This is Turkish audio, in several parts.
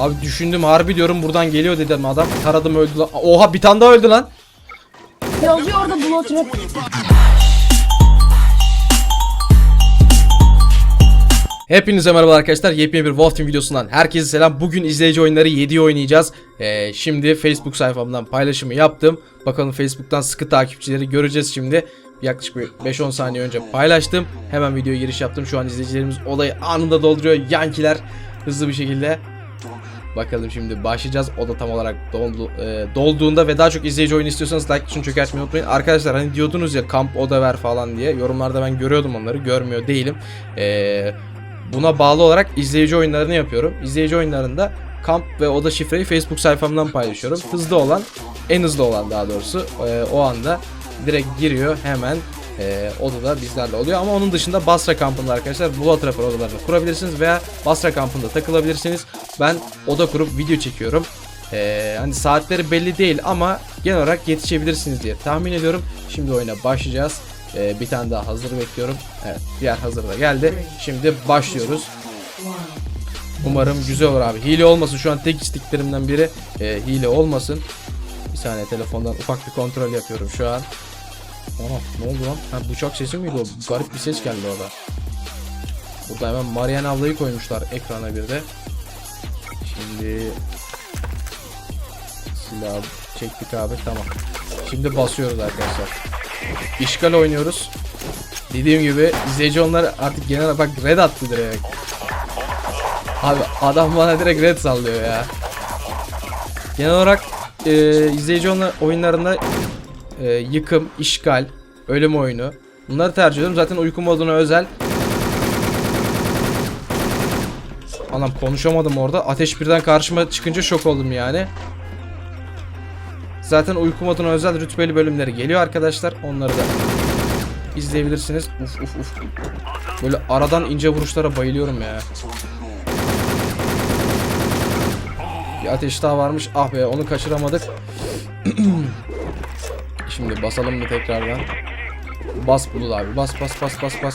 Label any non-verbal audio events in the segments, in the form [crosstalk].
Abi düşündüm harbi diyorum buradan geliyor dedim adam. Taradım öldü lan. Oha bir tane daha öldü lan. Yazıyor orada blood trap. Hepinize merhaba arkadaşlar. Yepyeni bir Wolf Team videosundan herkese selam. Bugün izleyici oyunları 7'yi oynayacağız. Ee, şimdi Facebook sayfamdan paylaşımı yaptım. Bakalım Facebook'tan sıkı takipçileri göreceğiz şimdi. Yaklaşık bir 5-10 saniye önce paylaştım. Hemen videoya giriş yaptım. Şu an izleyicilerimiz olayı anında dolduruyor. Yankiler hızlı bir şekilde. Bakalım şimdi başlayacağız. O da tam olarak doldu, e, dolduğunda ve daha çok izleyici oyun istiyorsanız like tuşunu çökertmeyi unutmayın. Arkadaşlar hani diyordunuz ya kamp oda ver falan diye. Yorumlarda ben görüyordum onları. Görmüyor değilim. Eee Buna bağlı olarak izleyici oyunlarını yapıyorum. İzleyici oyunlarında kamp ve oda şifreyi Facebook sayfamdan paylaşıyorum. Hızlı olan, en hızlı olan daha doğrusu e, o anda direkt giriyor hemen e, odada bizlerle oluyor. Ama onun dışında Basra kampında arkadaşlar Blood Trapper odalarını kurabilirsiniz veya Basra kampında takılabilirsiniz. Ben oda kurup video çekiyorum. E, hani saatleri belli değil ama genel olarak yetişebilirsiniz diye tahmin ediyorum. Şimdi oyuna başlayacağız. Ee, bir tane daha hazır bekliyorum. Evet, diğer hazır da geldi. Şimdi başlıyoruz. Umarım güzel olur abi. Hile olmasın. Şu an tek isteklerimden biri e, hile olmasın. Bir saniye telefondan ufak bir kontrol yapıyorum şu an. Aha ne oldu lan? Ha, bıçak sesi miydi o? Garip bir ses geldi orada. Burada hemen Marian ablayı koymuşlar ekrana bir de. Şimdi silah çektik abi tamam. Şimdi basıyoruz arkadaşlar. İşgal oynuyoruz. Dediğim gibi izleyici onlar artık genel bak red attı direkt. Abi adam bana direkt red sallıyor ya. Genel olarak e, izleyici oyunlarında e, yıkım, işgal, ölüm oyunu bunları tercih ediyorum. Zaten uyku moduna özel. Anam konuşamadım orada. Ateş birden karşıma çıkınca şok oldum yani. Zaten uyku moduna özel rütbeli bölümleri geliyor arkadaşlar. Onları da izleyebilirsiniz. Uf uf uf. Böyle aradan ince vuruşlara bayılıyorum ya. Bir ateş daha varmış. Ah be onu kaçıramadık. [clears throat] Şimdi basalım mı tekrardan? Bas Bulut abi. Bas bas bas bas bas.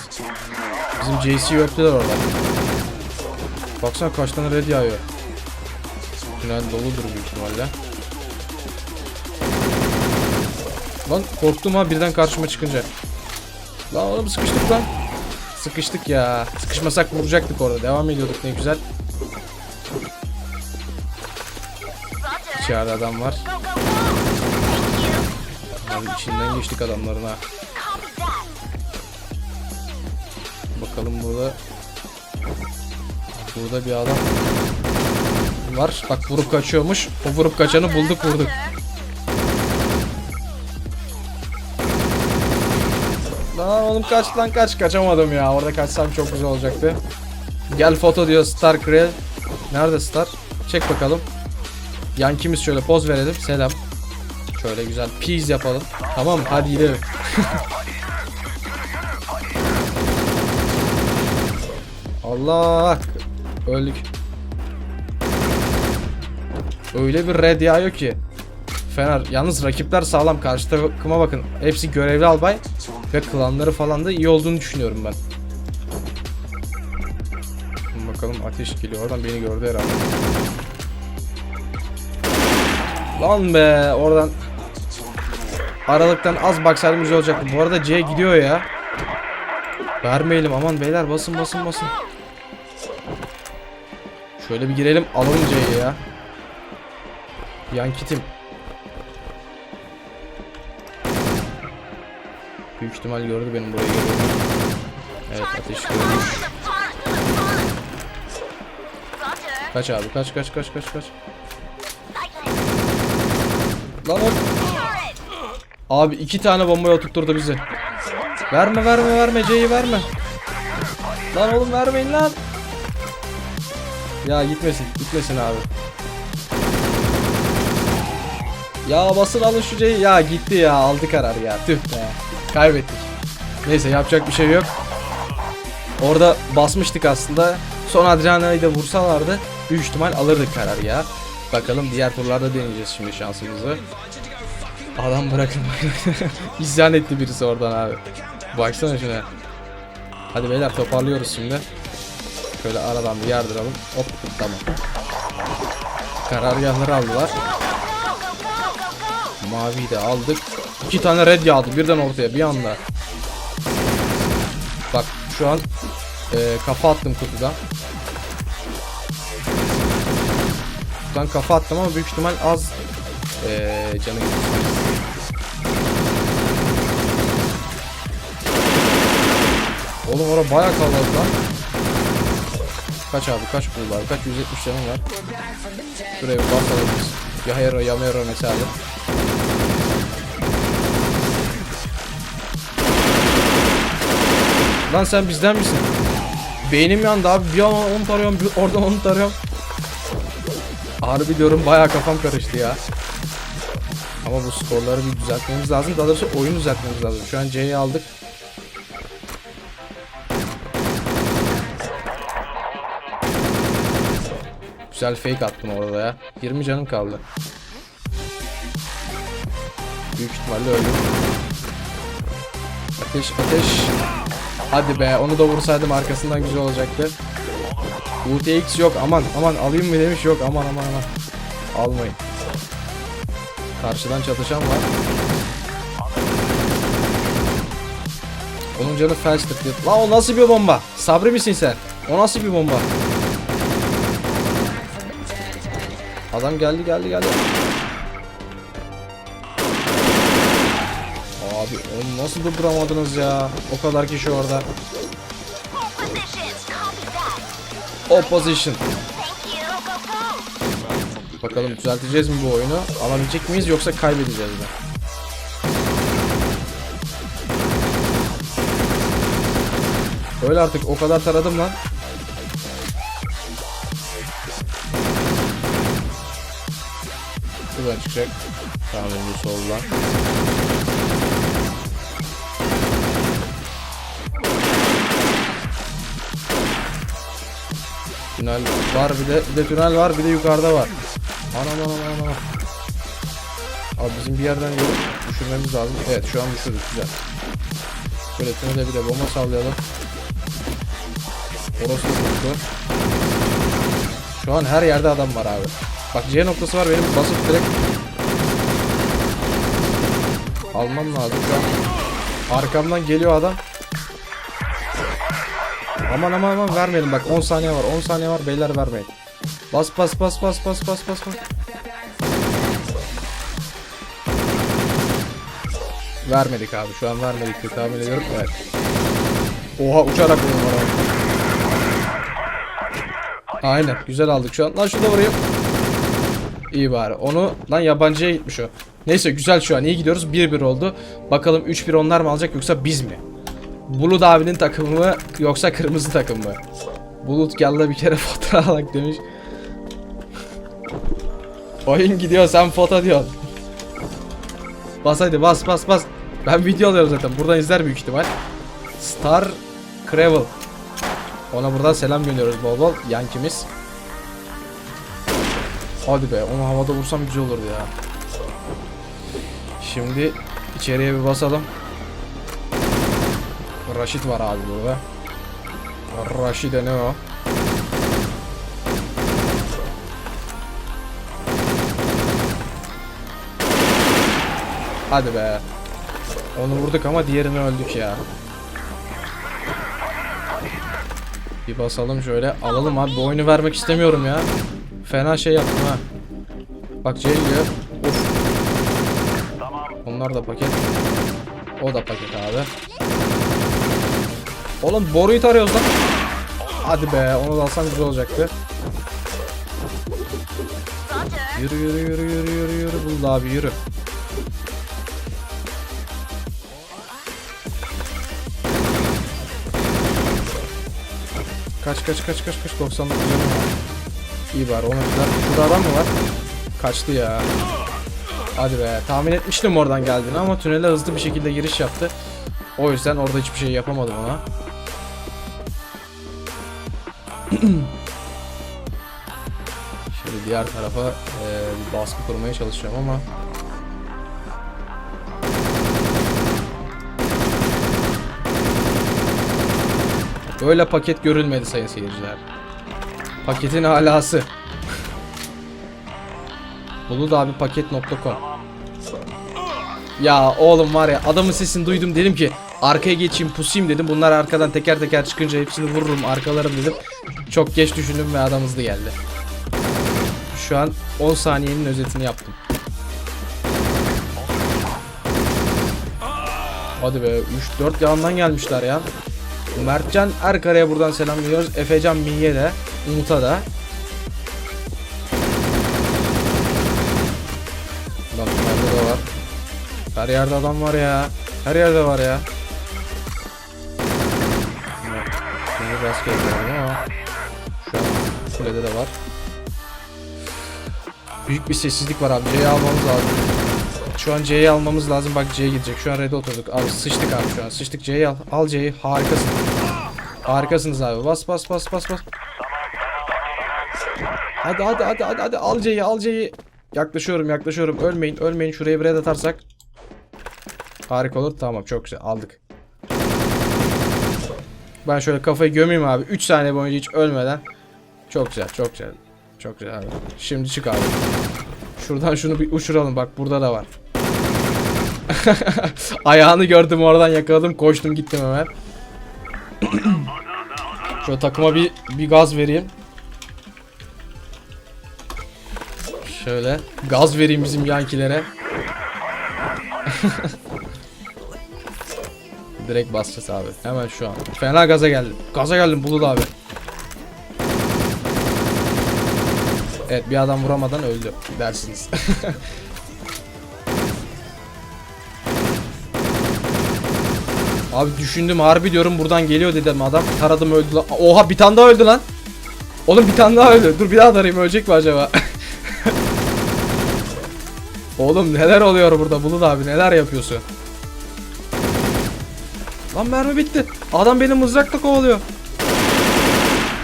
Bizim JC'yi öptüler orada. Baksana kaç tane red yağıyor. Tünel doludur büyük ihtimalle. Lan korktum ha birden karşıma çıkınca. Lan oğlum sıkıştık lan. Sıkıştık ya. Sıkışmasak vuracaktık orada. Devam ediyorduk ne güzel. İçeride adam var. Abi içinden geçtik adamların ha. Bakalım burada. Burada bir adam var. Bak vurup kaçıyormuş. O vurup kaçanı bulduk vurduk. Lan oğlum kaç lan kaç kaçamadım ya. Orada kaçsam çok güzel olacaktı. Gel foto diyor Star Krell. Nerede Star? Çek bakalım. Yankimiz şöyle poz verelim. Selam. Şöyle güzel peace yapalım. Tamam hadi gidelim. [laughs] Allah. Öldük. Öyle bir red yağıyor ki. Fener. Yalnız rakipler sağlam. Karşı takıma bakın. Hepsi görevli albay. Ve klanları falan da iyi olduğunu düşünüyorum ben. Bakalım ateş geliyor. Oradan beni gördü herhalde. Lan be oradan aralıktan az baksaydım güzel olacaktı. Bu arada C gidiyor ya. Vermeyelim aman beyler basın basın basın. Şöyle bir girelim alalım C'yi ya. Yan kitim. Büyük ihtimal gördü benim buraya geldiğimi. Evet ateş görmüş. Kaç abi kaç kaç kaç kaç kaç. Lan o... Abi iki tane bombaya oturtturdu bizi. Verme verme verme C'yi verme. Lan oğlum vermeyin lan. Ya gitmesin gitmesin abi. Ya basın alın şu C'yi. Ya gitti ya aldı karar ya. Tüh be. Kaybettik. Neyse yapacak bir şey yok. Orada basmıştık aslında. Son Adriana'yı da vursalardı büyük ihtimal alırdık karar ya. Bakalım diğer turlarda deneyeceğiz şimdi şansımızı. Adam bırakın. [laughs] İsyan etti birisi oradan abi. Baksana şuna. Hadi beyler toparlıyoruz şimdi. Şöyle aradan bir yardıralım. Hop tamam. Karargahları aldılar. Maviyi de aldık. İki tane red yağdı birden ortaya bir anda. Bak şu an e, kafa attım kutudan. Kutudan kafa attım ama büyük ihtimal az e, canı. Oğlum orada bayağı kalabalık lan. Kaç abi kaç buldular kaç 170 canım var. Şuraya bir basalım biz. Ya hero mesela. Lan sen bizden misin? Beynim yandı abi. Bir an onu tarıyorum, bir oradan onu tarıyorum. Harbi diyorum bayağı kafam karıştı ya. Ama bu skorları bir düzeltmemiz lazım. Daha doğrusu oyun düzeltmemiz lazım. Şu an C'yi aldık. Güzel fake attım orada ya. 20 canım kaldı. Büyük ihtimalle öldüm. Ateş ateş. Hadi be onu da vursaydım arkasından güzel olacaktı. UTX yok aman aman alayım mı demiş yok aman aman aman. Almayın. Karşıdan çatışan var. Onun canı felç tıklıyor. La o nasıl bir bomba? Sabri misin sen? O nasıl bir bomba? Adam geldi geldi geldi. Abi onu nasıl durduramadınız ya? O kadar kişi orada. Opposition. Bakalım düzelteceğiz mi bu oyunu? Alabilecek miyiz yoksa kaybedeceğiz mi? Öyle artık o kadar taradım lan. Şuradan çıkacak. Tamam önce soldan. Tünel var bir de bir de tünel var bir de yukarıda var. Anam anam anam. Abi bizim bir yerden düşürmemiz lazım. Evet şu an düşürdük güzel. Böyle tünele bir de bomba sallayalım. Orası da. Şu an her yerde adam var abi. Bak C noktası var benim basıp direkt almam lazım şu an. Arkamdan geliyor adam. Aman aman aman vermeyelim bak 10 saniye var 10 saniye var beyler vermeyin. Bas bas bas bas bas bas bas bas. Vermedik abi şu an vermedik diye tahmin ediyorum evet. Oha uçarak vurdum oraya. Aynen güzel aldık şu an. Lan şurada vurayım. İyi bari. Onu lan yabancıya gitmiş o. Neyse güzel şu an iyi gidiyoruz. 1-1 oldu. Bakalım 3-1 onlar mı alacak yoksa biz mi? Bulut abinin takımı mı yoksa kırmızı takım mı? Bulut geldi bir kere [laughs] fotoğraf alak demiş. Oyun gidiyor sen foto diyorsun. Bas hadi bas bas bas. Ben video alıyorum zaten. Buradan izler büyük ihtimal. Star Gravel. Ona buradan selam gönderiyoruz bol bol. Yankimiz. Hadi be onu havada vursam güzel olurdu ya. Şimdi içeriye bir basalım. Raşit var abi burada. Raşide ne o? Hadi be. Onu vurduk ama diğerini öldük ya. Bir basalım şöyle. Alalım abi. Bu oyunu vermek istemiyorum ya. Fena şey yaptım ha. Bak geliyor. Of. Onlar da paket. O da paket abi. Oğlum boruyu tarıyoruz lan. Hadi be onu da alsam güzel olacaktı. Yürü yürü yürü yürü yürü yürü buldu abi yürü. Kaç kaç kaç kaç kaç 99 canım var. İyi var ona güzel. Şurada adam mı var? Kaçtı ya. Hadi be tahmin etmiştim oradan geldiğini ama tünele hızlı bir şekilde giriş yaptı. O yüzden orada hiçbir şey yapamadım ona. [clears throat] Şimdi diğer tarafa e, baskı kurmaya çalışacağım ama Böyle paket görülmedi sayın seyirciler. Paketin alası. [laughs] Bulutabipaket.com Ya oğlum var ya adamın sesini duydum dedim ki arkaya geçeyim pusayım dedim. Bunlar arkadan teker teker çıkınca hepsini vururum arkalarım dedim. Çok geç düşündüm ve adam hızlı geldi. Şu an 10 saniyenin özetini yaptım. Hadi be 3-4 yandan gelmişler ya. Mertcan Erkara'ya buradan selam veriyoruz. Efecan Miye de. Umut'a da. Bak bende de var. Her yerde adam var ya. Her yerde var ya. Şimdi rastgele ama şu an kulede de var. Büyük bir sessizlik var abi. C'yi almamız lazım. Şu an C'yi almamız lazım. Bak C gidecek. Şu an red'e oturduk. Abi sıçtık abi şu an. Sıçtık C'yi al. Al C'yi. Harikasın. Harikasınız abi. Bas bas bas bas bas. Hadi hadi hadi hadi hadi al C'yi al C'yi. Yaklaşıyorum yaklaşıyorum. Ölmeyin ölmeyin. Şuraya bir red atarsak. Harika olur. Tamam çok güzel aldık. Ben şöyle kafayı gömeyim abi. 3 saniye boyunca hiç ölmeden. Çok güzel çok güzel. Çok güzel abi. Şimdi çık abi. Şuradan şunu bir uçuralım bak burada da var. [laughs] Ayağını gördüm oradan yakaladım koştum gittim hemen. [clears throat] Şöyle takıma bir bir gaz vereyim. Şöyle gaz vereyim bizim yankilere. [laughs] Direkt basacağız abi. Hemen şu an. Fena gaza geldim. Gaza geldim Bulut abi. Evet bir adam vuramadan öldü dersiniz. [laughs] Abi düşündüm harbi diyorum buradan geliyor dedim adam. Taradım öldü lan. Oha bir tane daha öldü lan. Oğlum bir tane daha öldü. Dur bir daha tarayayım ölecek mi acaba? [laughs] Oğlum neler oluyor burada Bulut abi neler yapıyorsun? Lan mermi bitti. Adam beni mızrakla kovalıyor.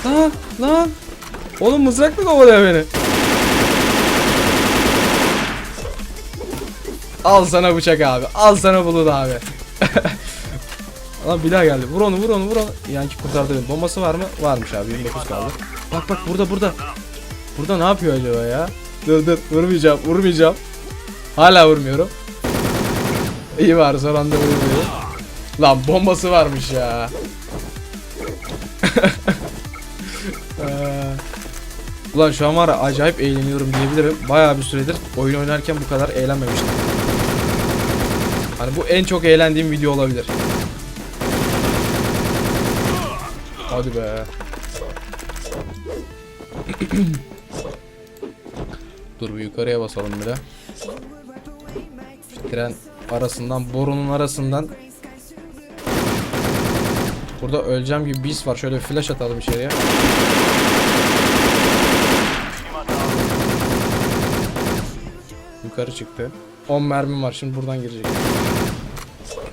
Lan lan. Oğlum mızrakla kovalıyor beni. Al sana bıçak abi. Al sana bulut abi. [laughs] Lan bir daha geldi. Vur onu vur onu vur onu. Yanki kurtardı beni. Bombası var mı? Varmış abi. 29 kaldı. Bak bak burada burada. Burada ne yapıyor acaba ya? Dur dur vurmayacağım vurmayacağım. Hala vurmuyorum. İyi var son anda vurmuyorum. Lan bombası varmış ya. [laughs] Ee, Ulan şu an var acayip eğleniyorum diyebilirim. Bayağı bir süredir oyun oynarken bu kadar eğlenmemiştim. Hani bu en çok eğlendiğim video olabilir. Hadi be. [clears throat] Dur bir yukarıya basalım bir de. Tren arasından, borunun arasından. Burada öleceğim gibi bis var. Şöyle flash atalım içeriye. Yukarı çıktı. 10 mermim var. Şimdi buradan girecek.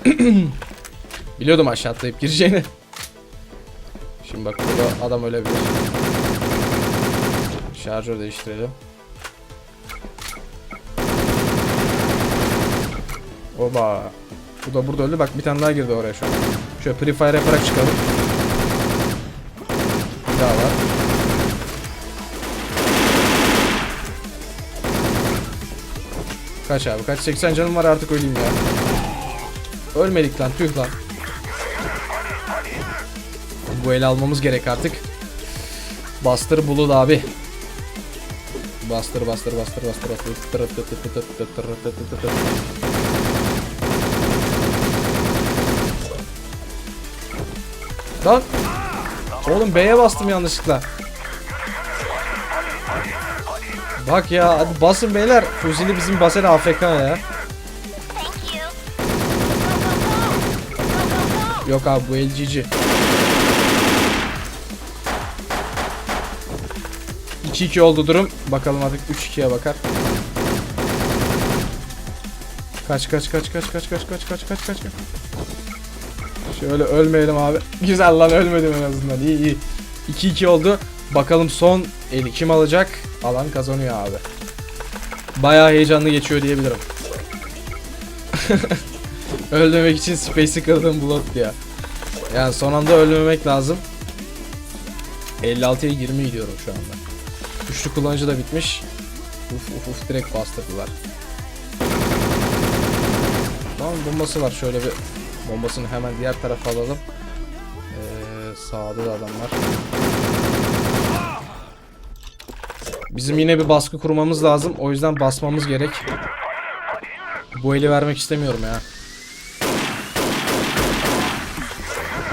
[clears throat] Biliyordum aşağı atlayıp gireceğini. Şimdi bak burada adam ölebilir. Şarjör değiştirelim. Oba. Bu da burada öldü. Bak bir tane daha girdi oraya şu an. Şöyle prefire yaparak çıkalım. Bir daha var. Kaç abi kaç 80 canım var artık öleyim ya. Ölmedik lan tüh lan. Bu el almamız gerek artık. Bastır bulut abi. Bastır bastır bastır bastır bastır. Lan. Oğlum B'ye bastım yanlışlıkla. Bak ya hadi basın beyler. Fuzili bizim basen AFK ya. Yok abi bu el cici. 2-2 oldu durum. Bakalım artık 3-2'ye bakar. Kaç kaç kaç kaç kaç kaç kaç kaç kaç kaç. Şöyle ölmeyelim abi. [laughs] Güzel lan ölmedim en azından. İyi iyi. 2-2 oldu. Bakalım son eli kim alacak? Alan kazanıyor abi. Bayağı heyecanlı geçiyor diyebilirim. [laughs] Ölmemek için space'i kırdım blok ya. Yani son anda ölmemek lazım. 56'ya 20 gidiyorum şu anda. Üçlü kullanıcı da bitmiş. Uf uf uf direkt bastırdılar. Tamam bombası var şöyle bir bombasını hemen diğer tarafa alalım. Ee, sağda da adam. Bizim yine bir baskı kurmamız lazım. O yüzden basmamız gerek. Bu eli vermek istemiyorum ya.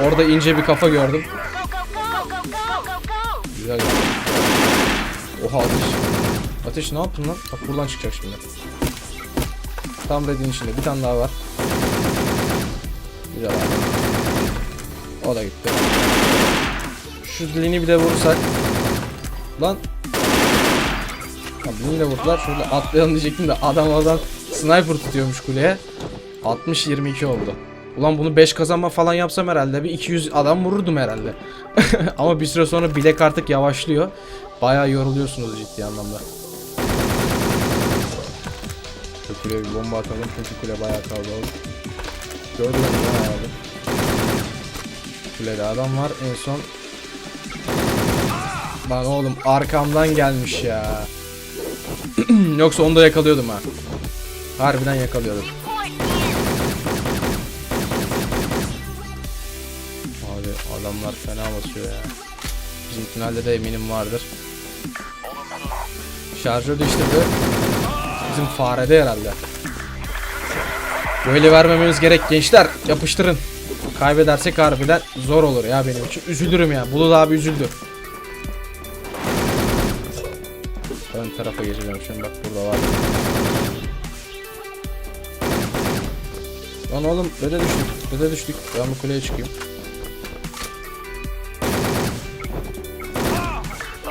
Orada ince bir kafa gördüm. Go. Güzel. Oha ateş. Ateş ne yaptın lan? Bak buradan çıkacak şimdi. Tam dediğin içinde. Bir tane daha var. Güzel abi. O da gitti. Şu dilini bir de vurursak. Lan. Tamam dilini vurdular. Şöyle atlayalım diyecektim de adam adam sniper tutuyormuş kuleye. 60-22 oldu. Ulan bunu 5 kazanma falan yapsam herhalde bir 200 adam vururdum herhalde. [laughs] Ama bir süre sonra bilek artık yavaşlıyor. Bayağı yoruluyorsunuz ciddi anlamda. Şu kuleye bir bomba atalım çünkü kule bayağı kalabalık. Gördün mü ya abi? Kulede adam var en son. Lan oğlum arkamdan gelmiş ya. [clears throat] Yoksa onu da yakalıyordum ha. Harbiden yakalıyordum. Fena basıyor ya. Bizim tünelde de eminim vardır. Şarjör değiştirdi. Bizim farede herhalde. Böyle vermememiz gerek gençler. Yapıştırın. Kaybedersek harbiden zor olur ya benim için. Üzülürüm ya. Bulut abi üzüldü. Ön tarafa geçeceğim şimdi bak burada var. Lan oğlum dede düştük. Dede düştük. Ben bu kuleye çıkayım.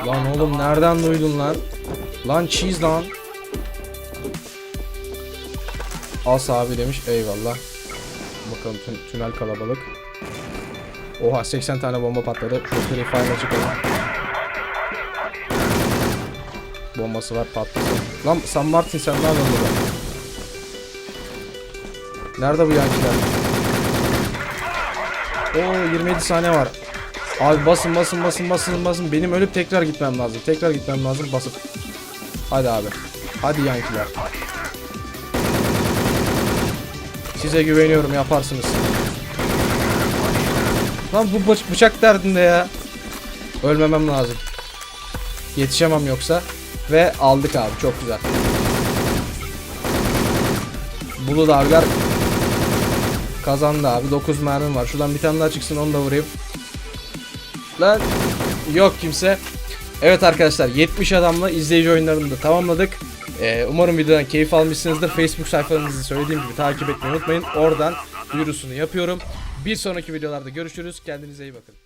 Lan oğlum nereden duydun lan? Lan cheese lan. As abi demiş eyvallah. Bakalım tün- tünel kalabalık. Oha 80 tane bomba patladı. Şu free fire'a çıkalım. Bombası var patladı. Lan San Martin sen ne yapıyorsun? Nerede bu yankiler? Oo 27 saniye var. Abi basın basın basın basın basın. Benim ölüp tekrar gitmem lazım. Tekrar gitmem lazım basıp. Hadi abi. Hadi yankiler. Size güveniyorum yaparsınız. Lan bu bıç- bıçak derdinde ya. Ölmemem lazım. Yetişemem yoksa. Ve aldık abi çok güzel. Bulut abiler kazandı abi. 9 mermim var. Şuradan bir tane daha çıksın onu da vurayım. Lan yok kimse. Evet arkadaşlar 70 adamla izleyici oyunlarını da tamamladık. Ee, umarım videodan keyif almışsınızdır. Facebook sayfanızı söylediğim gibi takip etmeyi unutmayın. Oradan duyurusunu yapıyorum. Bir sonraki videolarda görüşürüz. Kendinize iyi bakın.